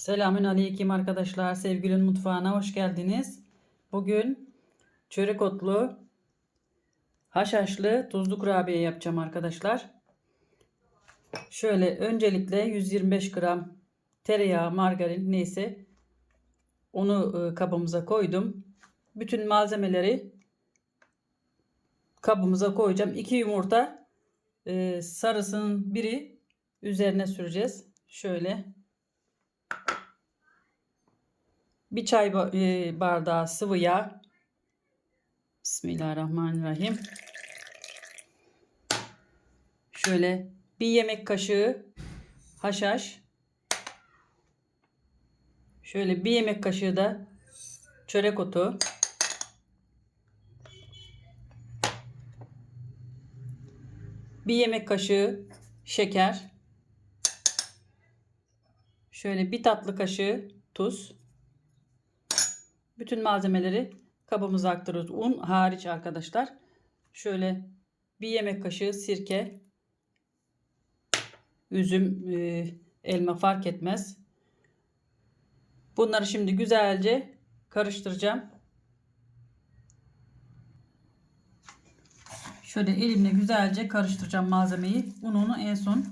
Selamün aleyküm arkadaşlar. Sevgilin mutfağına hoş geldiniz. Bugün çörek otlu, haşhaşlı tuzlu kurabiye yapacağım arkadaşlar. Şöyle öncelikle 125 gram tereyağı, margarin neyse onu e, kabımıza koydum. Bütün malzemeleri kabımıza koyacağım. 2 yumurta e, sarısının biri üzerine süreceğiz. Şöyle bir çay e, bardağı sıvı yağ. Bismillahirrahmanirrahim. Şöyle bir yemek kaşığı haşhaş. Şöyle bir yemek kaşığı da çörek otu. Bir yemek kaşığı şeker. Şöyle bir tatlı kaşığı tuz. Bütün malzemeleri kabımıza aktarıyoruz. Un hariç arkadaşlar. Şöyle bir yemek kaşığı sirke. Üzüm, e, elma fark etmez. Bunları şimdi güzelce karıştıracağım. Şöyle elimle güzelce karıştıracağım malzemeyi. Ununu en son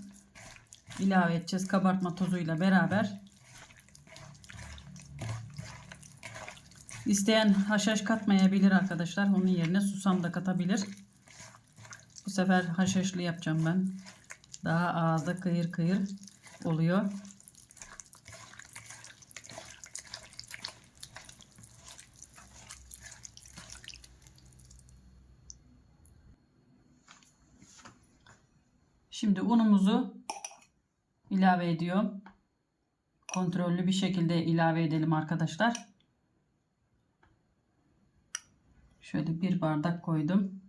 ilave edeceğiz kabartma tozuyla beraber. İsteyen haşhaş katmayabilir arkadaşlar. Onun yerine susam da katabilir. Bu sefer haşhaşlı yapacağım ben. Daha ağızda kıyır kıyır oluyor. Şimdi unumuzu ilave ediyorum. Kontrollü bir şekilde ilave edelim arkadaşlar. Şöyle bir bardak koydum.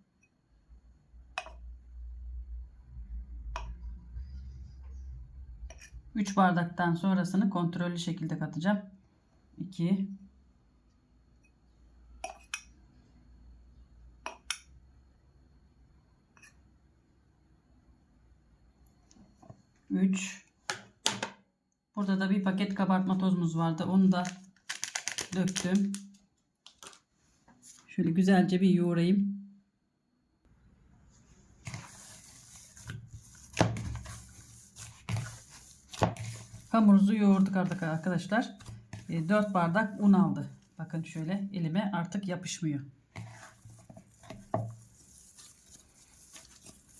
Üç bardaktan sonrasını kontrollü şekilde katacağım. 2 3 Burada da bir paket kabartma tozumuz vardı. Onu da döktüm. Şöyle güzelce bir yoğurayım. Hamurunuzu yoğurduk artık arkadaşlar. 4 bardak un aldı. Bakın şöyle elime artık yapışmıyor.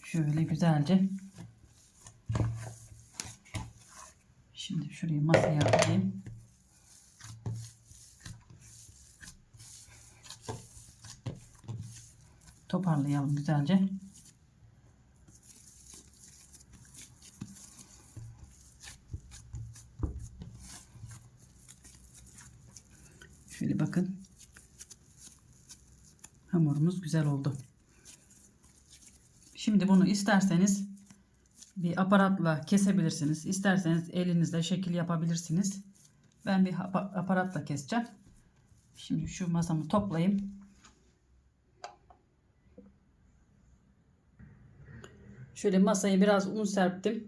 Şöyle güzelce. Şimdi şurayı masaya alayım. Toparlayalım güzelce. Şöyle bakın. Hamurumuz güzel oldu. Şimdi bunu isterseniz bir aparatla kesebilirsiniz. İsterseniz elinizle şekil yapabilirsiniz. Ben bir aparatla keseceğim. Şimdi şu masamı toplayayım. Şöyle masaya biraz un serptim.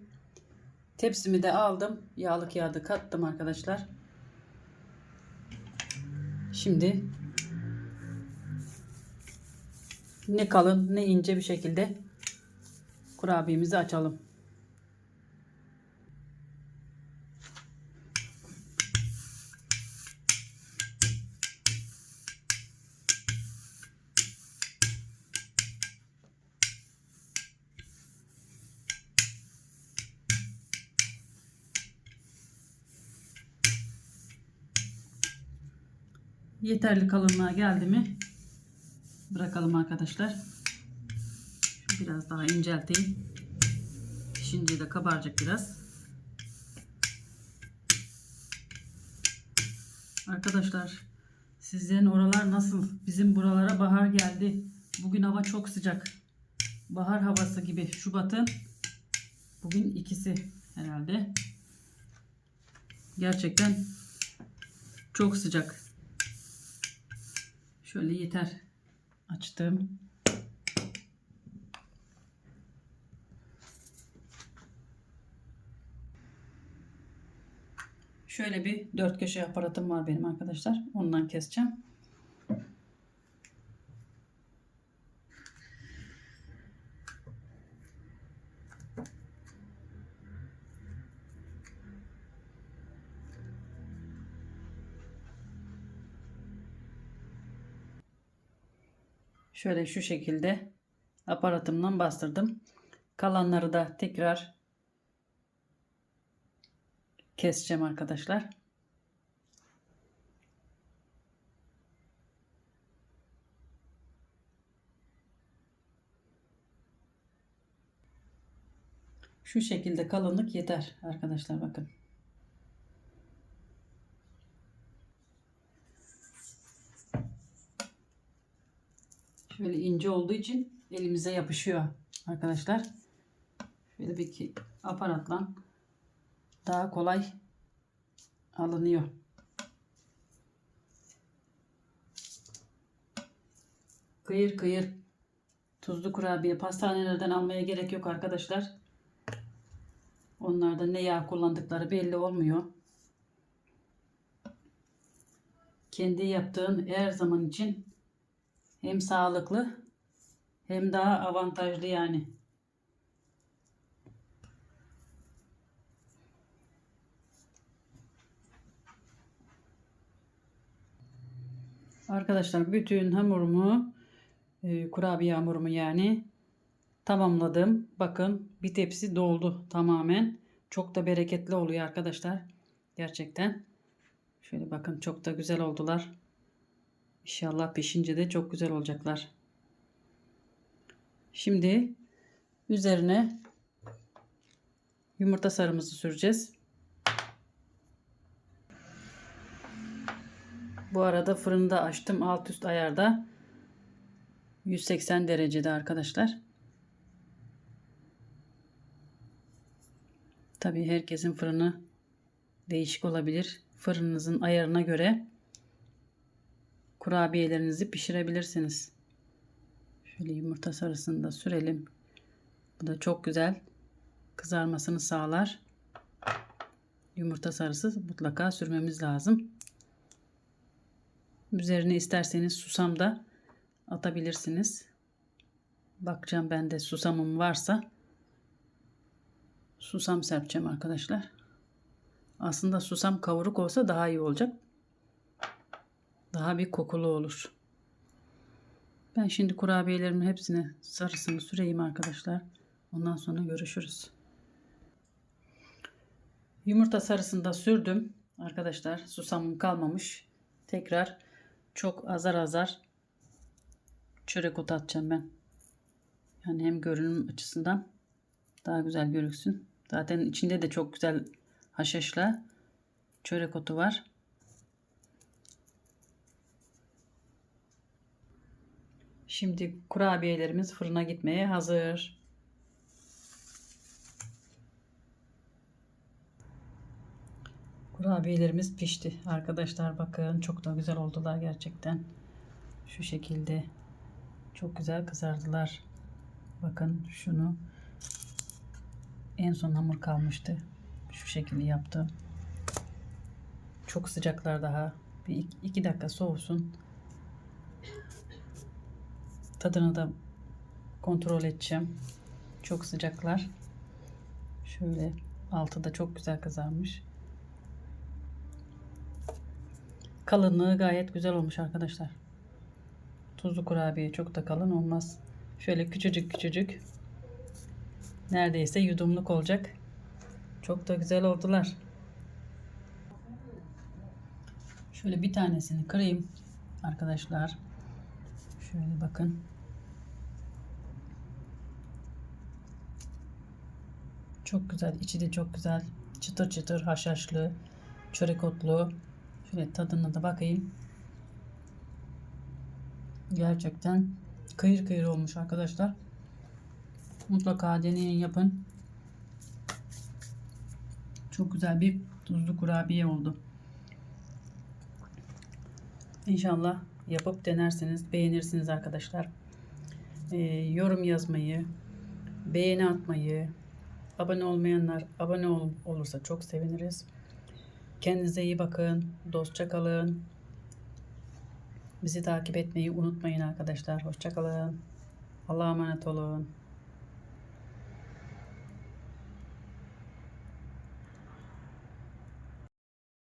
Tepsimi de aldım. Yağlı kağıdı kattım arkadaşlar. Şimdi ne kalın ne ince bir şekilde kurabiyemizi açalım. Yeterli kalınlığa geldi mi bırakalım arkadaşlar. Biraz daha incelteyim. Pişince de kabaracak biraz. Arkadaşlar sizlerin oralar nasıl? Bizim buralara bahar geldi. Bugün hava çok sıcak. Bahar havası gibi. Şubat'ın bugün ikisi herhalde. Gerçekten çok sıcak. Şöyle yeter. Açtım. Şöyle bir dört köşe aparatım var benim arkadaşlar. Ondan keseceğim. Şöyle şu şekilde aparatımdan bastırdım. Kalanları da tekrar keseceğim arkadaşlar. Şu şekilde kalınlık yeter arkadaşlar bakın. Şöyle ince olduğu için elimize yapışıyor arkadaşlar. Şöyle bir aparatla daha kolay alınıyor. Kıyır kıyır tuzlu kurabiye pastanelerden almaya gerek yok arkadaşlar. Onlarda ne yağ kullandıkları belli olmuyor. Kendi yaptığın her zaman için hem sağlıklı hem daha avantajlı yani. Arkadaşlar bütün hamurumu e, kurabiye hamurumu yani tamamladım. Bakın bir tepsi doldu tamamen. Çok da bereketli oluyor arkadaşlar. Gerçekten. Şöyle bakın çok da güzel oldular. İnşallah pişince de çok güzel olacaklar. Şimdi üzerine yumurta sarımızı süreceğiz. Bu arada fırında açtım alt üst ayarda. 180 derecede arkadaşlar. Tabii herkesin fırını değişik olabilir. Fırınınızın ayarına göre kurabiyelerinizi pişirebilirsiniz. Şöyle yumurta sarısını da sürelim. Bu da çok güzel kızarmasını sağlar. Yumurta sarısı mutlaka sürmemiz lazım. Üzerine isterseniz susam da atabilirsiniz. Bakacağım ben de susamım varsa susam serpeceğim arkadaşlar. Aslında susam kavuruk olsa daha iyi olacak. Daha bir kokulu olur. Ben şimdi kurabiyelerimin hepsine sarısını süreyim arkadaşlar. Ondan sonra görüşürüz. Yumurta sarısını da sürdüm. Arkadaşlar susamım kalmamış. Tekrar çok azar azar çörek otu atacağım ben. Yani hem görünüm açısından daha güzel görüksün. Zaten içinde de çok güzel haşhaşla çörek otu var. Şimdi kurabiyelerimiz fırına gitmeye hazır. Kurabiyelerimiz pişti. Arkadaşlar bakın çok da güzel oldular gerçekten. Şu şekilde çok güzel kızardılar. Bakın şunu en son hamur kalmıştı. Şu şekilde yaptım. Çok sıcaklar daha. Bir iki dakika soğusun. Tadını da kontrol edeceğim. Çok sıcaklar. Şöyle altı da çok güzel kızarmış. Kalınlığı gayet güzel olmuş arkadaşlar. Tuzlu kurabiye çok da kalın olmaz. Şöyle küçücük küçücük. Neredeyse yudumluk olacak. Çok da güzel oldular. Şöyle bir tanesini kırayım arkadaşlar. Şöyle bakın. Çok güzel. içi de çok güzel. Çıtır çıtır haşhaşlı. Çörek otlu. Şöyle tadına da bakayım. Gerçekten kıyır kıyır olmuş arkadaşlar. Mutlaka deneyin yapın. Çok güzel bir tuzlu kurabiye oldu. İnşallah yapıp denersiniz, beğenirsiniz arkadaşlar. Ee, yorum yazmayı, beğeni atmayı, abone olmayanlar abone ol, olursa çok seviniriz. Kendinize iyi bakın. Dostça kalın. Bizi takip etmeyi unutmayın arkadaşlar. Hoşça kalın. Allah'a emanet olun.